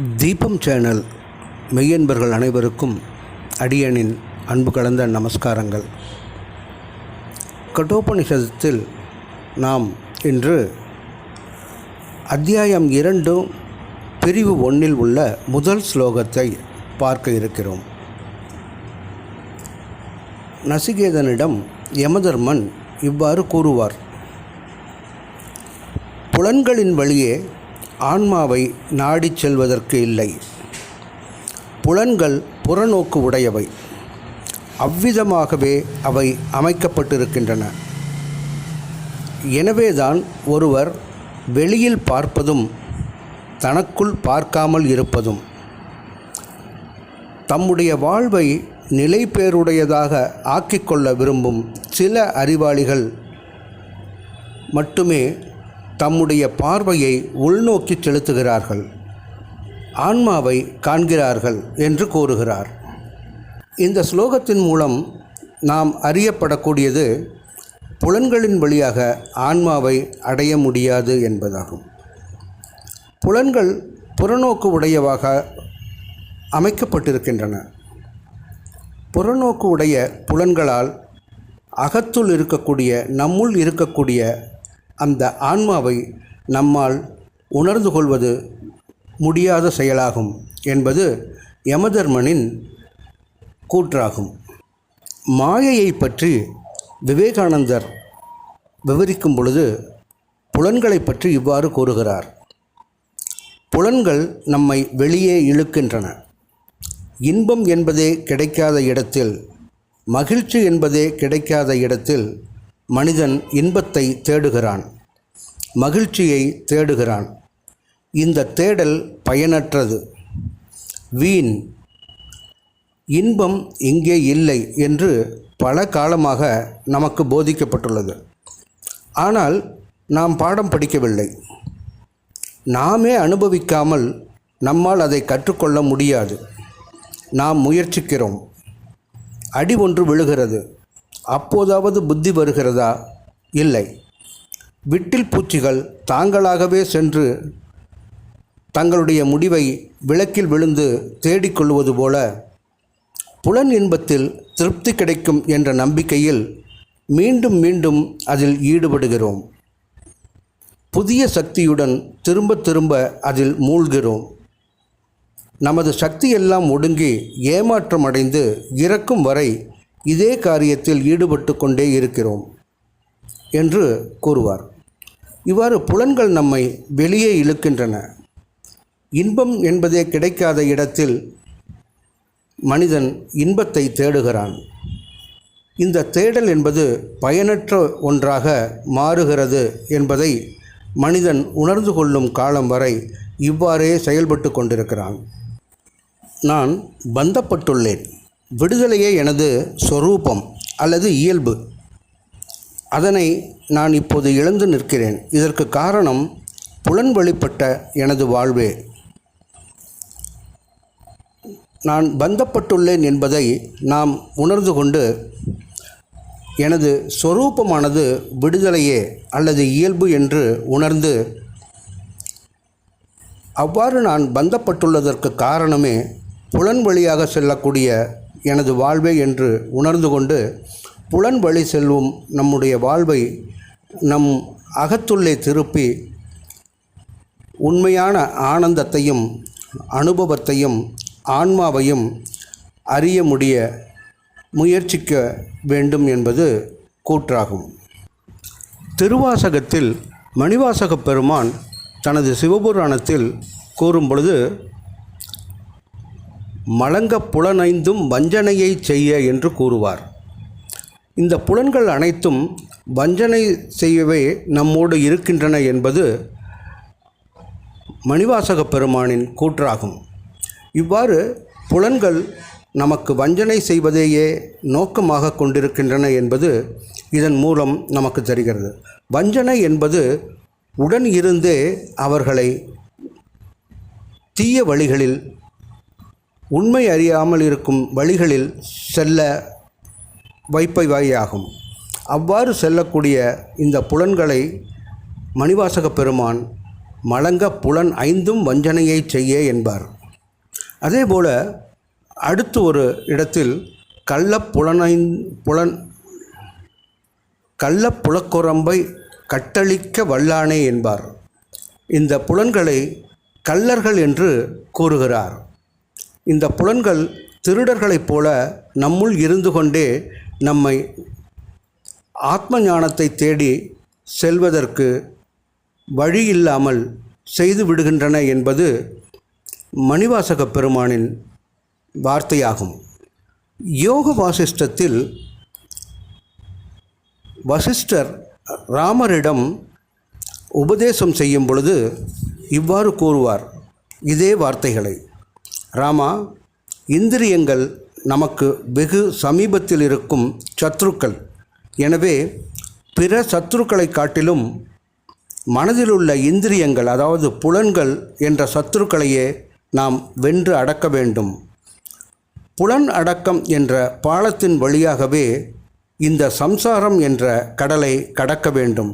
தீபம் சேனல் மெய்யன்பர்கள் அனைவருக்கும் அடியனின் அன்பு கலந்த நமஸ்காரங்கள். கட்டோபனிஷத்தில் நாம் இன்று அத்தியாயம் இரண்டும் பிரிவு ஒன்றில் உள்ள முதல் ஸ்லோகத்தை பார்க்க இருக்கிறோம். நசிகேதனிடம் யமதர்மன் இவ்வாறு கூறுவார் புலன்களின் வழியே ஆன்மாவை நாடிச் செல்வதற்கு இல்லை. புலன்கள் புறநோக்கு உடையவை. அவ்விதமாகவே அவை அமைக்கப்பட்டிருக்கின்றன. எனவேதான் ஒருவர் வெளியில் பார்ப்பதும் தனக்குள் பார்க்காமல் இருப்பதும் தம்முடைய வாழ்வை நிலைபேறுடையதாக ஆக்கிக்கொள்ள விரும்பும் சில அறிவாளிகள் மட்டுமே தம்முடைய பார்வையை உள்நோக்கி செலுத்துகிறார்கள். ஆன்மாவை காண்கிறார்கள் என்று கூறுகிறார். இந்த ஸ்லோகத்தின் மூலம் நாம் அறியப்படக்கூடியது புலன்களின் வழியாக ஆன்மாவை அடைய முடியாது என்பதாகும். புலன்கள் புறநோக்கு உடையவாக அமைக்கப்பட்டிருக்கின்றன. புறநோக்கு உடைய புலன்களால் அகத்துள் இருக்கக்கூடிய நம்முள் இருக்கக்கூடிய அந்த ஆன்மாவை நம்மால் உணர்ந்து கொள்வது முடியாத செயலாகும் என்பது யமதர்மனின் கூற்றாகும். மாயையை பற்றி விவேகானந்தர் விவரிக்கும் பொழுது புலன்களை பற்றி இவ்வாறு கூறுகிறார். புலன்கள் நம்மை வெளியே இழுக்கின்றன. இன்பம் என்பதே கிடைக்காத இடத்தில் மகிழ்ச்சி என்பதே கிடைக்காத இடத்தில் மனிதன் இன்பத்தை தேடுகிறான் மகிழ்ச்சியை தேடுகிறான். இந்த தேடல் பயனற்றது. வீண். இன்பம் இங்கே இல்லை என்று பல காலமாக நமக்கு போதிக்கப்பட்டுள்ளது. ஆனால் நாம் பாடம் படிக்கவில்லை. நாமே அனுபவிக்காமல் நம்மால் அதை கற்றுக்கொள்ள முடியாது. நாம் முயற்சிக்கிறோம். அடி ஒன்று விழுகிறது. அப்போதாவது புத்தி வருகிறதா? இல்லை. விட்டில் பூச்சிகள் தாங்களாகவே சென்று தங்களுடைய முடிவை விளக்கில் விழுந்து தேடிக்கொள்வது போல புலன் இன்பத்தில் திருப்தி கிடைக்கும் என்ற நம்பிக்கையில் மீண்டும் மீண்டும் அதில் ஈடுபடுகிறோம். புதிய சக்தியுடன் திரும்ப திரும்ப அதில் மூழ்கிறோம். நமது சக்தியெல்லாம் ஒடுங்கி ஏமாற்றம் அடைந்து இறக்கும் வரை இதே காரியத்தில் ஈடுபட்டு கொண்டே இருக்கிறோம் என்று கூறுவார். இவ்வாறு புலன்கள் நம்மை வெளியே இழுக்கின்றன. இன்பம் என்பதே கிடைக்காத இடத்தில் மனிதன் இன்பத்தை தேடுகிறான். இந்த தேடல் என்பது பயனற்ற ஒன்றாக மாறுகிறது என்பதை மனிதன் உணர்ந்து கொள்ளும் காலம் வரை இவ்வாறே செயல்பட்டு கொண்டிருக்கிறான். நான் பந்தப்பட்டுள்ளேன். விடுதலையே எனது சொரூபம் அல்லது இயல்பு. அதனை நான் இப்போது இழந்து நிற்கிறேன். இதற்கு காரணம் புலன் வழிப்பட்ட எனது வாழ்வே. நான் பந்தப்பட்டுள்ளேன் என்பதை நாம் உணர்ந்து கொண்டு எனது சொரூபமானது விடுதலையே அல்லது இயல்பு என்று உணர்ந்து அவ்வாறு நான் பந்தப்பட்டுள்ளதற்கு காரணமே புலன் வழியாக செல்லக்கூடிய எனது வாழ்வே என்று உணர்ந்து கொண்டு புலன் வழி செல்லும் நம்முடைய வாழ்வை நம் அகத்துள்ளே திருப்பி உண்மையான ஆனந்தத்தையும் அனுபவத்தையும் ஆன்மாவையும் அறிய முடிய முயற்சிக்க வேண்டும் என்பது கூற்றாகும். திருவாசகத்தில் மணிவாசகப் பெருமான் தனது சிவபுராணத்தில் கூறும் பொழுது மலங்க புலனைந்தும் வஞ்சனையை செய்ய என்று கூறுவார். இந்த புலன்கள் அனைத்தும் வஞ்சனை செய்யவே நம்மோடு இருக்கின்றன என்பது மணிவாசக பெருமானின் கூற்றாகும். இவ்வாறு புலன்கள் நமக்கு வஞ்சனை செய்வதையே நோக்கமாக கொண்டிருக்கின்றன என்பது இதன் மூலம் நமக்கு தெரிகிறது. வஞ்சனை என்பது உடன் இருந்தே அவர்களை தீய வழிகளில் உண்மை அறியாமல் இருக்கும் வழிகளில் செல்ல வைப்பை வாயாகும் அவ்வாறு செல்லக்கூடிய இந்த புலன்களை மணிவாசக பெருமான் மலங்க புலன் ஐந்தும் வஞ்சனையை செய்ய என்பார். அதேபோல அடுத்து ஒரு இடத்தில் கள்ள புலனை புலன் கள்ள புலக்குரம்பை கட்டளிக்க வல்லானே என்பார். இந்த புலன்களை கள்ளர்கள் என்று கூறுகிறார். இந்த புலன்கள் திருடர்களைப் போல நம்முள் இருந்து கொண்டே நம்மை ஆத்ம ஞானத்தை தேடி செல்வதற்கு வழி இல்லாமல் செய்து விடுகின்றன என்பது மணிவாசக பெருமானின் வார்த்தையாகும். யோக வாசிஷ்டத்தில் வசிஷ்டர் ராமரிடம் உபதேசம் செய்யும் பொழுது இவ்வாறு கூறுவார். இதே வார்த்தைகளை ராமா இந்திரியங்கள் நமக்கு வெகு சமீபத்தில் இருக்கும் சத்ருக்கள். எனவே பிற சத்ருக்களை காட்டிலும் மனதில் உள்ள இந்திரியங்கள் அதாவது புலன்கள் என்ற சத்துருக்களையே நாம் வென்று அடக்க வேண்டும். புலன் அடக்கம் என்ற பாலத்தின் வழியாகவே இந்த சம்சாரம் என்ற கடலை கடக்க வேண்டும்.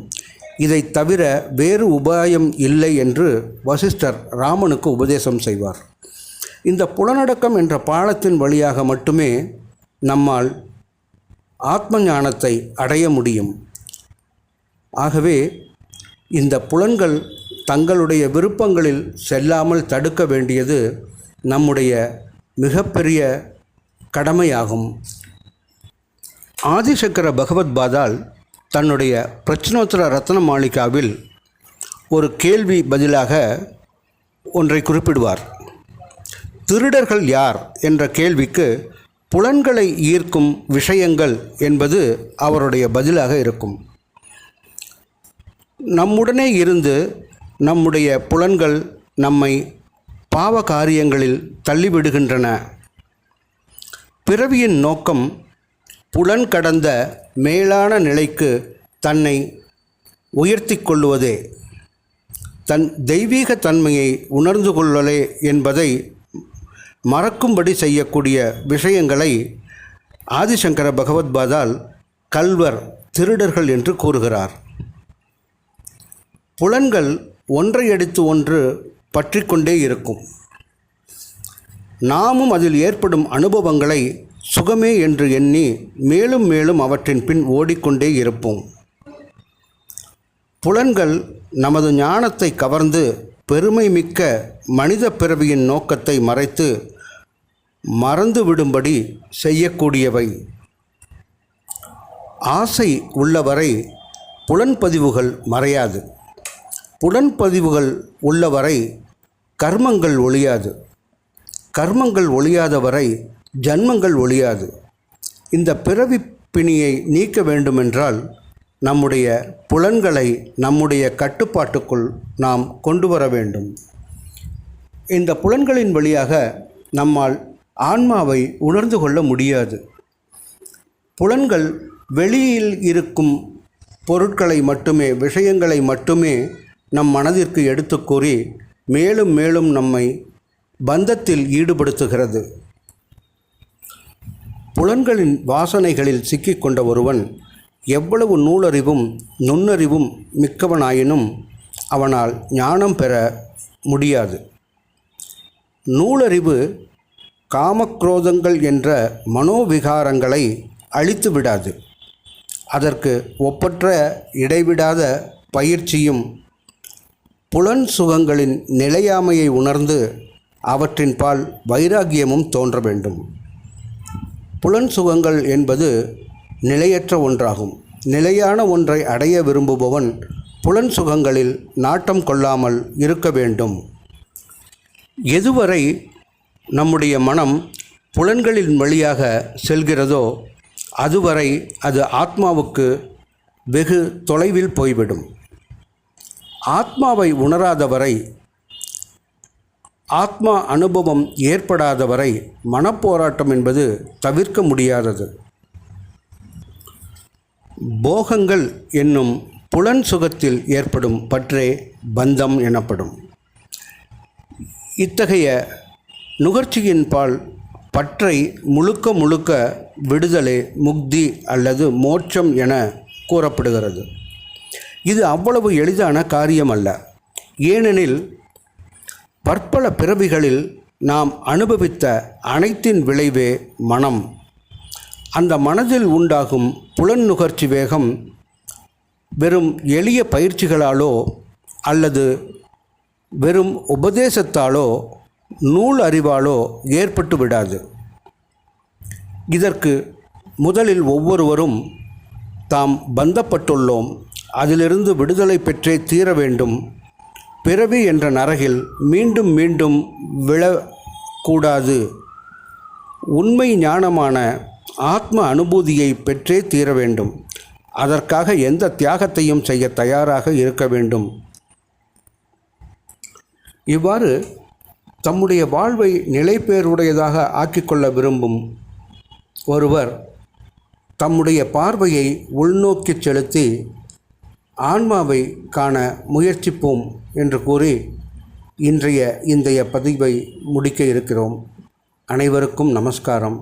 இதை தவிர வேறு உபாயம் இல்லை என்று வசிஷ்டர் ராமனுக்கு உபதேசம் செய்வார். இந்த புலனடக்கம் என்ற பாலத்தின் வழியாக மட்டுமே நம்மால் ஆத்ம ஞானத்தை அடைய முடியும். ஆகவே இந்த புலன்கள் தங்களுடைய விருப்பங்களில் செல்லாமல் தடுக்க வேண்டியது நம்முடைய மிகப்பெரிய கடமையாகும். ஆதிசக்கர பகவத்பாதால் தன்னுடைய பிரச்சனோத்தர ரத்ன மாளிகாவில் ஒரு கேள்வி பதிலாக ஒன்றை குறிப்பிடுவார். திருடர்கள் யார் என்ற கேள்விக்கு புலன்களை ஈர்க்கும் விஷயங்கள் என்பது அவருடைய பதிலாக இருக்கும். நம்முடனே இருந்து நம்முடைய புலன்கள் நம்மை பாவ காரியங்களில் தள்ளிவிடுகின்றன. பிறவியின் நோக்கம் புலன் கடந்த மேலான நிலைக்கு தன்னை உயர்த்தி கொள்வதே தன் தெய்வீக தன்மையை உணர்ந்து கொள்ளலே என்பதை மறக்கும்படி செய்யக்கூடிய விஷயங்களை ஆதிசங்கர பகவத்பாதால் கல்வர் திருடர்கள் என்று கூறுகிறார். புலன்கள் ஒன்றையடித்து ஒன்று பற்றி கொண்டே இருக்கும். நாமும் அதில் ஏற்படும் அனுபவங்களை சுகமே என்று எண்ணி மேலும் மேலும் அவற்றின் பின் ஓடிக்கொண்டே இருப்போம். புலன்கள் நமது ஞானத்தை கவர்ந்து பெருமை மிக்க மனித பிறவியின் நோக்கத்தை மறைத்து மறந்துவிடும்படி செய்யக்கூடியவை. ஆசை உள்ளவரை புலன்பதிவுகள் மறையாது. புலன்பதிவுகள் உள்ளவரை கர்மங்கள் ஒழியாது. கர்மங்கள் ஒழியாதவரை ஜன்மங்கள் ஒழியாது. இந்த பிறவி பிணியை நீக்க வேண்டுமென்றால் நம்முடைய புலன்களை நம்முடைய கட்டுப்பாட்டுக்குள் நாம் கொண்டு வர வேண்டும். இந்த புலன்களின் வழியாக நம்மால் ஆன்மாவை உணர்ந்து கொள்ள முடியாது. புலன்கள் வெளியில் இருக்கும் பொருட்களை மட்டுமே விஷயங்களை மட்டுமே நம் மனதிற்கு எடுத்து கூறி மேலும் மேலும் நம்மை பந்தத்தில் ஈடுபடுத்துகிறது. புலன்களின் வாசனைகளில் சிக்கிக்கொண்ட ஒருவன் எவ்வளவு நூலறிவும் நுண்ணறிவும் மிக்கவனாயினும் அவனால் ஞானம் பெற முடியாது. நூலறிவு காமக்ரோதங்கள் என்ற மனோவிகாரங்களை அழித்து விடாது அதற்கு ஒப்பற்ற இடைவிடாத பயிற்சியும் புலன் சுகங்களின் நிலையாமையை உணர்ந்து அவற்றின் பால் வைராகியமும் தோன்ற வேண்டும். புலன் சுகங்கள் என்பது நிலையற்ற ஒன்றாகும். நிலையான ஒன்றை அடைய விரும்புபவன் புலன் சுகங்களில் நாட்டம் கொள்ளாமல் இருக்க வேண்டும். எதுவரை நம்முடைய மனம் புலன்களின் வழியாக செல்கிறதோ அதுவரை அது ஆத்மாவுக்கு வெகு தொலைவில் போய்விடும். ஆத்மாவை உணராதவரை ஆத்மா அனுபவம் ஏற்படாதவரை மனப்போராட்டம் என்பது தவிர்க்க முடியாதது. போகங்கள் என்னும் புலன் சுகத்தில் ஏற்படும் பற்றே பந்தம் எனப்படும். இத்தகைய நுகர்ச்சியின் பால் பற்றை முழுக்க முழுக்க விடுதலை முக்தி அல்லது மோட்சம் என கூறப்படுகிறது. இது அவ்வளவு எளிதான காரியம் அல்ல ஏனெனில் பற்பல பிறவிகளில் நாம் அனுபவித்த அனைத்தின் விளைவே மனம். அந்த மனதில் உண்டாகும் புலன் நுகர்ச்சி வேகம் வெறும் எளிய பயிற்சிகளாலோ அல்லது வெறும் உபதேசத்தாலோ நூல் அறிவாலோ ஏற்பட்டு விடாது. இதற்கு முதலில் ஒவ்வொருவரும் தாம் பந்தப்பட்டுள்ளோம் அதிலிருந்து விடுதலை பெற்றே தீர வேண்டும். பிறவி என்ற நரகில் மீண்டும் மீண்டும் விழக்கூடாது. உண்மை ஞானமான ஆத்ம அனுபூதியை பெற்றே தீர வேண்டும். அதற்காக எந்த தியாகத்தையும் செய்ய தயாராக இருக்க வேண்டும். இவ்வாறு தம்முடைய வாழ்வை நிலைப்பேறுடையதாக ஆக்கிக்கொள்ள விரும்பும் ஒருவர் தம்முடைய பார்வையை உள்நோக்கி செலுத்தி ஆன்மாவை காண முயற்சிப்போம் என்று கூறி இன்றைய இன்றைய பதிவை முடிக்க இருக்கிறோம். அனைவருக்கும் நமஸ்காரம்.